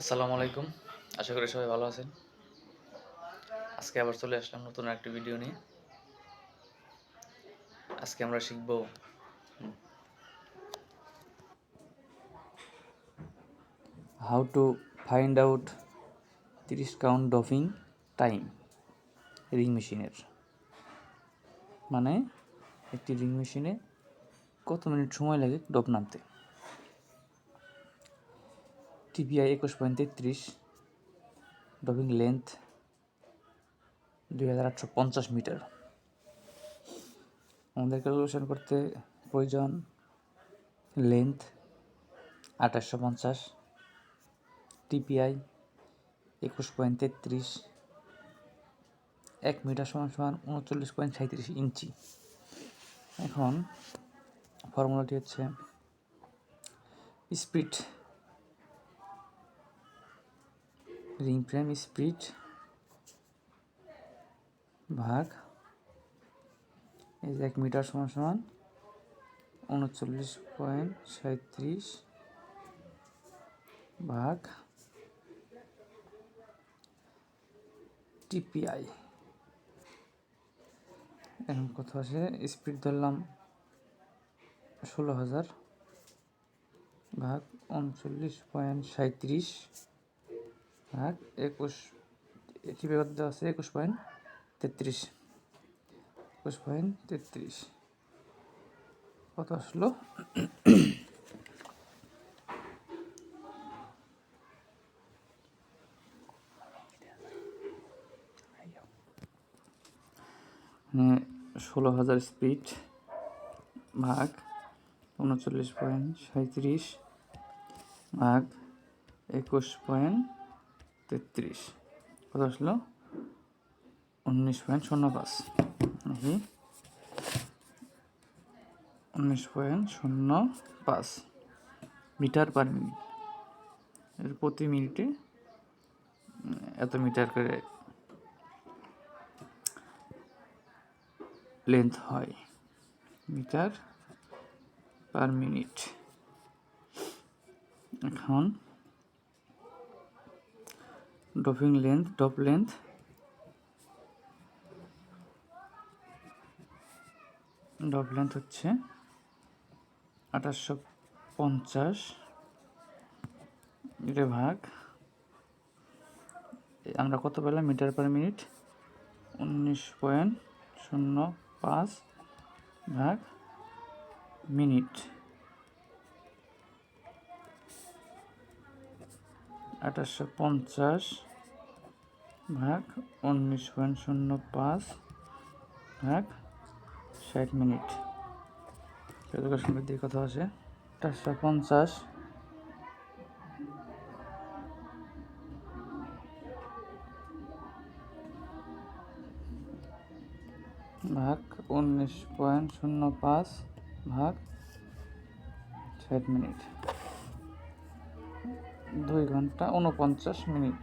আসসালামু আলাইকুম। আশা করি সবাই ভালো আছেন। আজকে আবার চলে আসলাম নতুন একটি ভিডিও নিয়ে। আজকে আমরা শিখব হাউ টু ফাইন্ড আউট তিরিশ কাউন্ট ডফিং টাইম রিং মেশিনের মানে একটি রিং মেশিনে কত মিনিট সময় লাগে ডপ নামতে। টিপিআই একুশ পয়েন্ট তেত্রিশ ডবিং লেন্থ দুই হাজার আটশো পঞ্চাশ মিটার। আমাদের ক্যালকুলেশন করতে প্রয়োজন লেন্থ আঠাশশো পঞ্চাশ, টিপিআই একুশ পয়েন্ট তেত্রিশ, এক মিটার সমান সমান উনচল্লিশ পয়েন্ট সাঁত্রিশ ইঞ্চি। এখন ফর্মুলাটি হচ্ছে স্পিড রিং ফ্রেম স্পিড ভাগ, এই যে এক মিটার সমান সমান, উনচল্লিশ পয়েন্ট সাঁত্রিশ ভাগ টিপিআই। এখন কত আছে স্পিড ধরলাম ষোলো হাজার ভাগ উনচল্লিশ পয়েন্ট সাঁত্রিশ ভাগ একুশ এটি বেগত দেওয়া আছে? একুশ পয়েন্ট তেত্রিশ। একুশ পয়েন্ট তেত্রিশ। কত আসলো? মানে ষোলো হাজার স্পিড ভাগ উনচল্লিশ পয়েন্ট সাঁত্রিশ ভাগ একুশ পয়েন্ট তেত্রিশ। কত আসলো? উনিশ পয়েন্ট শূন্য পাঁচ। নাকি? উনিশ পয়েন্ট শূন্য পাঁচ মিটার পার মিনিট। এর প্রতি মিনিটে এত মিটার করে লেন্থ হয়। Metre per minute. এখন doffing length doff length. Doff length হচ্ছে আঠাশশো পঞ্চাশ। এটা ভাগ। আমরা কত পেলাম? Metre per minute. উনিশ পয়েন্ট শূন্য পাঁচ ভাগ মিনিট। আঠাশশো পঞ্চাশ ভাগ উনিশ পয়েন্ট শূন্য পাঁচ ভাগ ষাট মিনিট। দিয়ে কত আছে। আঠাশশো পঞ্চাশ ভাগ উনিশ পয়েন্ট শূন্য পাঁচ ভাগ ষাট মিনিট। দুই ঘণ্টা উনপঞ্চাশ মিনিট।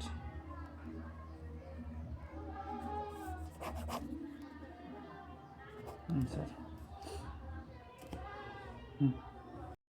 স্যার। হুম।